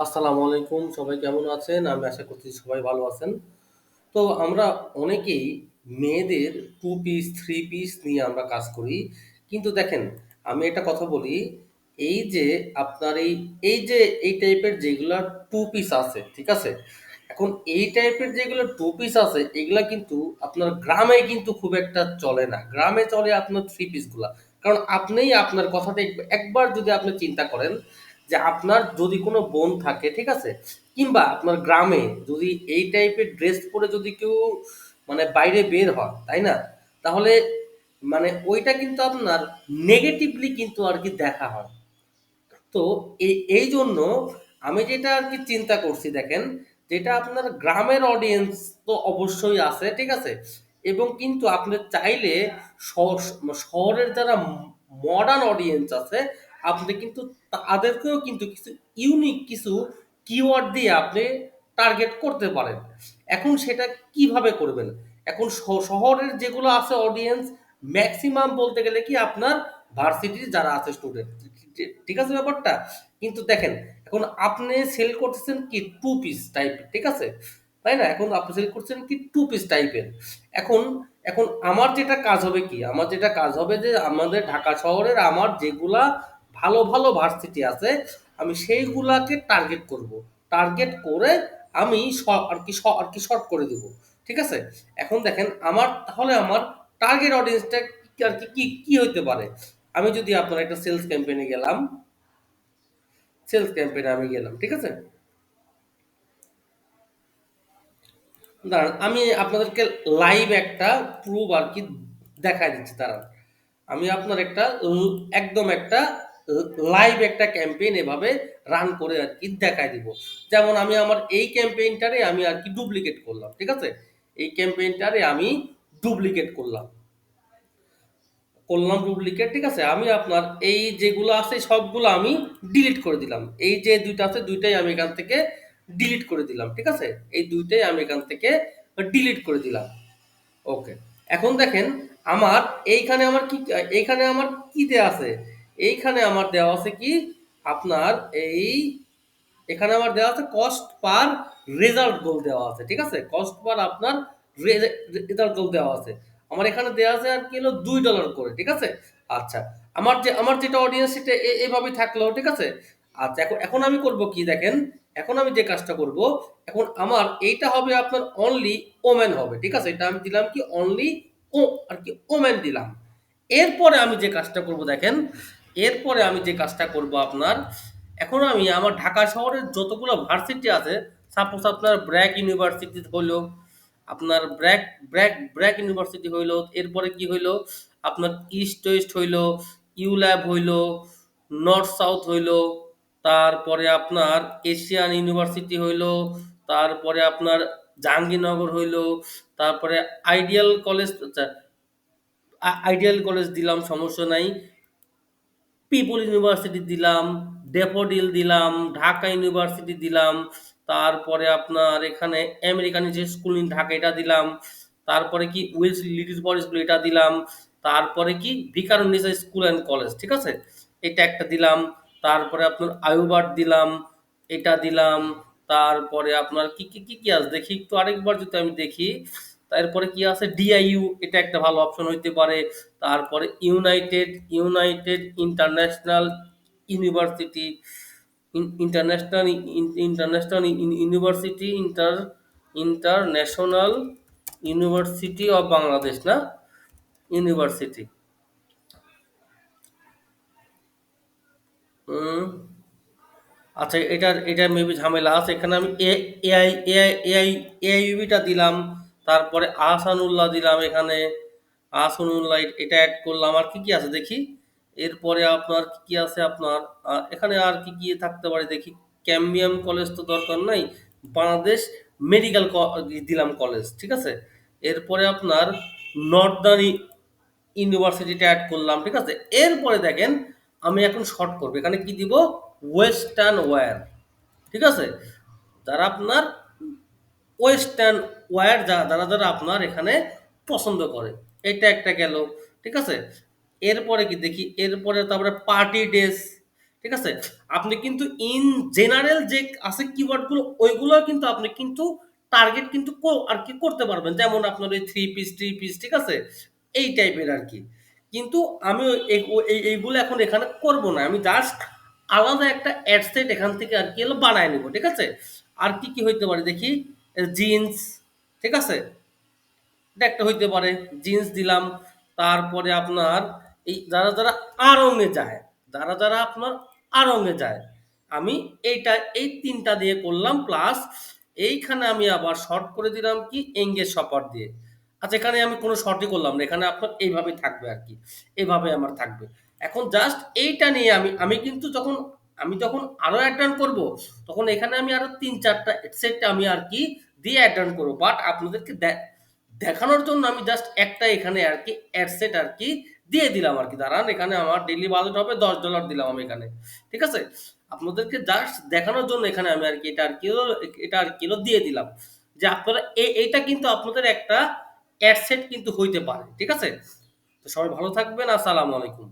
আসসালামু আলাইকুম, সবাই কেমন আছেন? আমি আশা করছি সবাই ভালো আছেন। তো আমরা অনেকেই মেয়েদের টু পিস থ্রি পিস নিয়ে আমরা কাজ করি। কিন্তু দেখেন, আমি একটা কথা বলি, এই যে আপনার এই এই যে এই টাইপের যেগুলা টু পিস আছে, ঠিক আছে? এখন এই টাইপের যেগুলো টু পিস আছে, এগুলা কিন্তু আপনার গ্রামে কিন্তু খুব একটা চলে না। গ্রামে চলে আপনার থ্রি পিসগুলা কারণ আপনিই আপনার কথাটা এক- একবার যদি আপনি চিন্তা করেন যে আপনার যদি কোনো বোন থাকে, ঠিক আছে? কিংবা আপনার গ্রামে যদি এই টাইপের ড্রেস পরে যদি কেউ মানে বাইরে বের হয়, তাই না? তাহলে মানে ওইটা কিন্তু আপনার নেগেটিভলি কিন্তু আর কি দেখা হয়। তো এই এই জন্য আমি যেটা আর কি চিন্তা করছি দেখেন, যেটা আপনার গ্রামের অডিয়েন্স তো অবশ্যই আছে, ঠিক আছে? এবং কিন্তু আপনি চাইলে শহরের যারা মডার্ন অডিয়েন্স আছে আপনি কিন্তু তাদেরকেও কিন্তু কিছু ইউনিক কিছু কিওয়ার্ড দিয়ে আপনি টার্গেট করতে পারেন। এখন সেটা কীভাবে করবেন? এখন শহরের যেগুলো আছে অডিয়েন্স ম্যাক্সিমাম বলতে গেলে কি আপনার ভার্সিটির যারা আছে স্টুডেন্ট ঠিক আছে ব্যাপারটা? কিন্তু দেখেন, এখন আপনি সেল করতেছেন কি টু পিস টাইপের ঠিক আছে? তাই না? এখন আপনি সেল করছেন কি টু পিস টাইপের এখন এখন আমার যেটা কাজ হবে কি? আমার যেটা কাজ হবে যে আমাদের ঢাকা শহরের আমার যেগুলা ভালো ভালো ভার্সিটি আছে, আমি সেইগুলাকে টার্গেট করব। টার্গেট করে আমি আর কি আর কি শর্ট করে দিব। ঠিক আছে? এখন দেখেন আমার, তাহলে আমার টার্গেট অডিয়েন্সটা আর কি কি কি হইতে পারে? আমি যদি আপনার একটা সেলস ক্যাম্পেইনে গেলাম সেলস ক্যাম্পেইনে আমি গেলাম, ঠিক আছে? দাঁড়ান, আমি আপনাদেরকে লাইভ একটা প্রুফ আর কি দেখাই দিচ্ছি, দাঁড়ান। আমি আপনার একটা, একদম একটা লাইভ একটা ক্যাম্পেইন এভাবে রান করে আর কি দেখাই দিব। যেমন আমি আমার এই ক্যাম্পেইনটারে আমি আর কি ডুপ্লিকেট করলাম, ঠিক আছে? এই ক্যাম্পেইনটারে আমি ডুপ্লিকেট করলাম। করলাম ডুপ্লিকেট ঠিক আছে? আমি আপনার এই যেগুলো আছে সবগুলো আমি ডিলিট করে দিলাম। এই যে দুইটা আছে, দুইটাই আমি এখান থেকে ডিলিট করে দিলাম, ঠিক আছে? এই দুইটাই আমি এখান থেকে ডিলিট করে দিলাম। ওকে এখন দেখেন, আমার এইখানে আমার কি, এইখানে আমার কি দেওয়া আছে? এইখানে আমার দেওয়া আছে কি? আপনার এই এখানে আমার দেওয়া আছে কস্ট পার রেজাল্ট গোল দেওয়া আছে, ঠিক আছে? কস্ট পার আপনার রেজাল্ট গোল দেওয়া আছে। আমার এখানে দেওয়া আছে আর কি হলো দুই ডলার করে, ঠিক আছে? আচ্ছা আমার যে, আমার যেটা অডিয়েন্স সেটা এভাবে থাকল, ঠিক আছে? আচ্ছা এখন এখন আমি করব কি দেখেন? এখন আমি যে কাজটা করব, এখন আমার এইটা হবে আপনার অনলি ওমেন হবে, ঠিক আছে? এটা আমি দিলাম কি অনলি ও আর কি ওমেন দিলাম। এরপরে আমি যে কাজটা করব দেখেন এরপরে আমি যে কাজটা করব আপনার, এখন আমি আমার ঢাকা শহরের যতগুলো ভার্সিটি আছে সাপোজ আপনার ব্র্যাক ইউনিভার্সিটি হইল, আপনার ব্র্যাক ব্র্যাক ব্র্যাক ইউনিভার্সিটি হইল, এরপরে কি হইল, আপনার ইস্ট ওয়েস্ট হইল ইউ ল্যাব হইল, নর্থ সাউথ হইল, তারপরে আপনার এশিয়ান ইউনিভার্সিটি হইল, তারপরে আপনার জাহাঙ্গীরনগর হইল, তারপরে আইডিয়াল কলেজ আচ্ছা আইডিয়াল কলেজ দিলাম, সমস্যা নাই। পিপল ইউনিভার্সিটি দিলাম ডেফোডিল দিলাম, ঢাকা ইউনিভার্সিটি দিলাম, তারপরে আপনার এখানে আমেরিকান যে স্কুল ইন ঢাকা এটা দিলাম, তারপরে কি উইলস লিডিস বয় স্কুল এটা দিলাম, তারপরে কি ভিকারুন্নিসা স্কুল অ্যান্ড কলেজ ঠিক আছে? এটা একটা দিলাম, তারপরে আপনার আয়ুবার্ট দিলাম, এটা দিলাম, তারপরে আপনার কি কি কি কি আছে? দেখি, একটু আরেকবার যদি আমি দেখি। তারপরে কি আছে? ডিআইইউ এটা একটা ভালো অপশন হইতে পারে। তারপরে United United International University International International University Inter International University of Bangladesh না? ইউনিভার্সিটি আচ্ছা এটার এটা মেবি ঝামেলা আছে। এখানে আমি এআই এআই এআই এআইইউবিটা দিলাম। তারপরে আহসানুল্লাহ দিলাম এখানে। আহসানুল্লাহ, এটা অ্যাড করলাম। আর কি কি আছে দেখি? এরপরে আপনার কি কি আছে আপনার? এখানে আর কি কি থাকতে পারে দেখি? ক্যাম্বিয়াম কলেজ তো দরকার নাই। বাংলাদেশ মেডিকেল দিলাম কলেজ, ঠিক আছে? এরপরে আপনার নর্দার্ন ইউনিভার্সিটিটা অ্যাড করলাম, ঠিক আছে? এরপরে দেখেন, আমি এখন শর্ট করব। এখানে কি দিব? ওয়েস্টার্ন ওয়্যার ঠিক আছে? যারা আপনার ওয়েস্টার্ন ওয়্যার যারা যারা আপনার এখানে পছন্দ করে। এটা একটা গেল, ঠিক আছে? এরপরে কি দেখি? এরপরে তারপরে পার্টি ড্রেস, ঠিক আছে? আপনি কিন্তু ইন জেনারেল যে আছে কিওয়ার্ডগুলো, ওইগুলো কিন্তু আপনি কিন্তু টার্গেট কিন্তু আর কি করতে পারবেন। যেমন আপনার ওই থ্রি পিস থ্রি পিস ঠিক আছে? এই টাইপের আর কি। কিন্তু আমি এইগুলো এখন এখানে করব না। আমি জাস্ট আলাদা একটা অ্যাডসেট এখান থেকে আর কি হলো বানায় নিব, ঠিক আছে? আর কি কি হইতে পারে দেখি? জিন্স, ঠিক আছে? এটা একটা হইতে পারে, জিন্স দিলাম, তারপরে আপনার এই যারা যারা আড়ঙে যায়, যারা যারা আপনার আড়ঙে যায়, আমি এইটা, এই তিনটা দিয়ে করলাম প্লাস এইখানে আমি আবার শর্ট করে দিলাম কি? এঙ্গেজ শপার দিয়ে। আচ্ছা এখানে আমি কোনো শর্টই করলাম না, এখানে আপনার এইভাবে থাকবে আর কি এইভাবে আমার থাকবে। এখন জাস্ট এইটা নিয়ে আমি আমি কিন্তু যখন, আমি যখন আরও অ্যাড করব, তখন এখানে আমি আরও তিন, চারটা সেট আমি আর কি দিয়ে অ্যাড করব বাট আপনাদেরকে দেখানোর জন্য আমি জাস্ট একটা এখানে আর কি অ্যাডসেট আর কি দিয়ে দিলাম আর কি। দাঁড়ান, এখানে আমার ডেলি বাজেট হবে দশ ডলার দিলাম আমি এখানে। ঠিক আছে? আপনাদেরকে জাস্ট দেখানোর জন্য এখানে আমি আর কি এটা আর কিলো এটা আর কিলো দিয়ে দিলাম। যে আপনারা এইটা কিন্তু আপনাদের একটা অ্যাডসেট কিন্তু হইতে পারে। ঠিক আছে? তো সবাই ভালো থাকবেন। আসসালামু আলাইকুম।